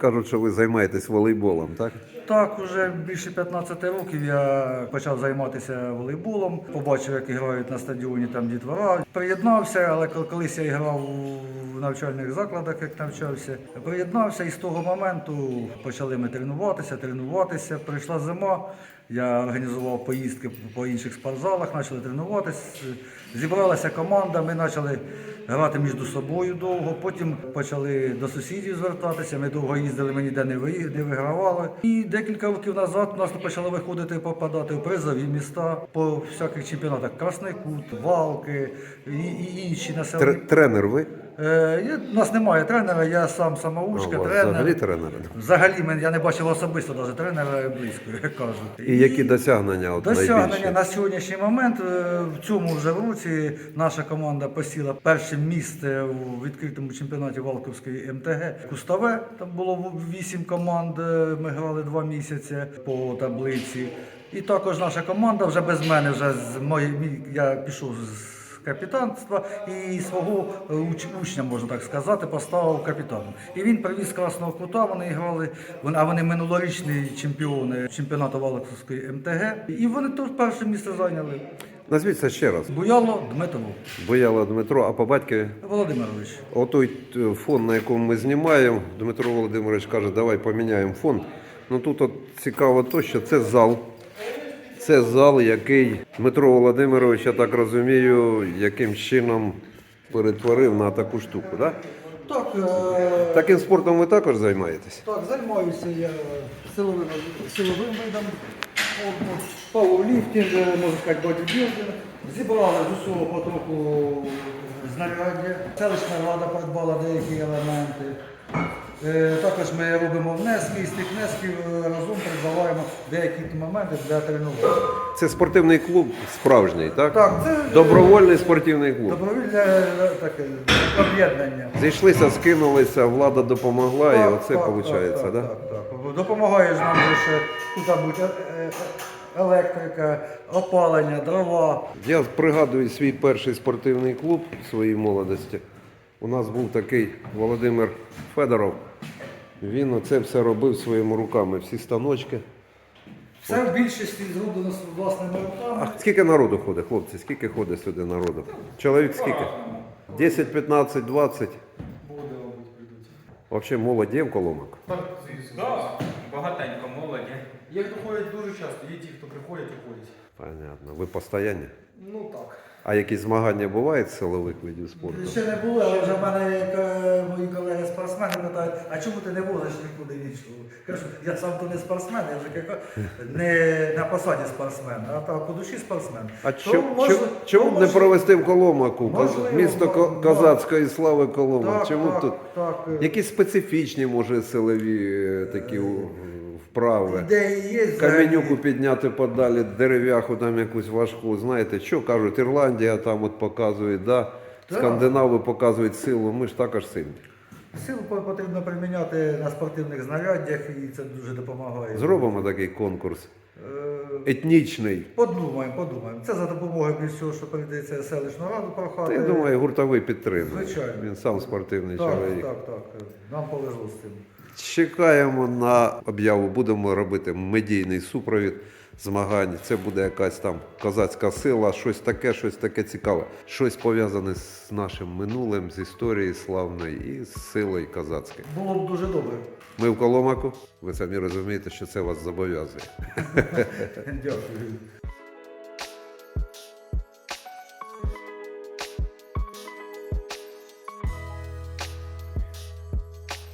Кажуть, що ви займаєтесь волейболом, так? Так, уже більше 15 років я почав займатися волейболом. Побачив, як грають на стадіоні там дітвора. Приєднався, але колись я грав у навчальних закладах, як навчався. Приєднався і з того моменту почали ми тренуватися, тренуватися. Прийшла зима. Я організував поїздки по інших спортзалах, почали тренуватися. Зібралася команда, ми почали грати між собою довго. Потім почали до сусідів звертатися. Ми довго їздили, ми ніде не не вигравали. І декілька років назад у нас почало виходити попадати в призові міста по всяких чемпіонатах. Красний Кут, Валки і, інші населені. Тр- тренер ви? Е, у нас немає тренера, я сам самоучка, тренер. взагалі тренер? Взагалі мен- я не бачив особисто навіть тренера близько, як кажуть. І які досягнення от Досягнення найбільші? на сьогоднішній момент е, в цьому вже році наша команда посіла перше місце у відкритому чемпіонаті Валковської МТГ. Кустове там було вісім команд. е, Ми грали два місяці по таблиці. І також наша команда вже без мене, вже з мої, мій- я пішов з капітанства і свого е, уч- учня, можна так сказати, поставив капітаном. І він привіз красного кута. Вони грали. А вони минулорічні чемпіони чемпіонату Валковської МТГ. І вони тут перше місце зайняли. Назвіться ще раз. Буяло Дмитро Бояло Дмитро, а по батькові? Володимирович. Отой е, фонд, на якому ми знімаємо, Дмитро Володимирович каже, давай поміняємо фонд. Ну тут от цікаво то, що це зал. Це зал, який Дмитро Володимирович, я так розумію, яким чином перетворив на таку штуку. Да? Так, е, Таким спортом ви також займаєтесь? так займаюся я силовим, силовим видом. Пауерліфтинг, е, можна сказати, бодібілдинг. Зібрали з усього потроху знаряддя. Селищна рада придбала деякі елементи. Е, Також ми робимо внески, і з тих внесків е, разом придбаваємо деякі моменти для тренувань. Це спортивний клуб справжній, так? Так, це Добровольний спортивний клуб. добровільне е, таке об'єднання. Зійшлися, скинулися, влада допомогла, і оце так, виходить, так, да? так, так. Допомагає ж нам ще тут будь електрика, опалення, дрова. Я пригадую свій перший спортивний клуб своїй молодості. У нас був такий Володимир Федоров. Він оце все робив своїми руками, всі станочки. Все в більшості зроблено з власними руками. А скільки народу ходить, хлопці? Скільки ходить сюди народу? Чоловік скільки? 10, 15, 20. Взагалі молодь є в коломок. Да, багатенько хто ходять дуже часто, є ті, хто приходять і ходять. Понятно. Ви постоянні? Ну так. А якісь змагання бувають з силових видів спорту? Ще не було, але вже в мене як, е, мої колеги спортсмени питають, а чому ти не возиш нікуди нічого? Кажу, я сам то не спортсмен, я вже не на посаді спортсмен, а так по душі спортсмен. А То чому, може- чому, чому б не може- провести в Коломаку? Можливо, Місто ко- козацької слави Коломак. Так, Чому так, тут? так, е, Якісь специфічні, може, силові е, такі у- вправи. Де є. Каменюку підняти подалі, дерев'яху там якусь важку. Знаєте, що кажуть, Ірландія там от показує, да? Так. скандинави показують силу, ми ж також сильні. Силу потрібно приміняти на спортивних знаряддях і це дуже допомагає. Зробимо такий конкурс. Е, Етнічний. Подумаємо, подумаємо. Це за допомогою більш всього, що передається селищну раду прохати. я думаю, гуртовий підтримує. Звичайно. Він сам спортивний так, чоловік. так, так. Нам повезло з цим. Чекаємо на об'яву. Будемо робити медійний супровід змагань. Це буде якась там козацька сила, щось таке, щось таке цікаве. Щось пов'язане з нашим минулим, з історією славної і з силою козацькою. Було б дуже добре. Ми в Коломаку. Ви самі розумієте, що це вас зобов'язує. Дякую.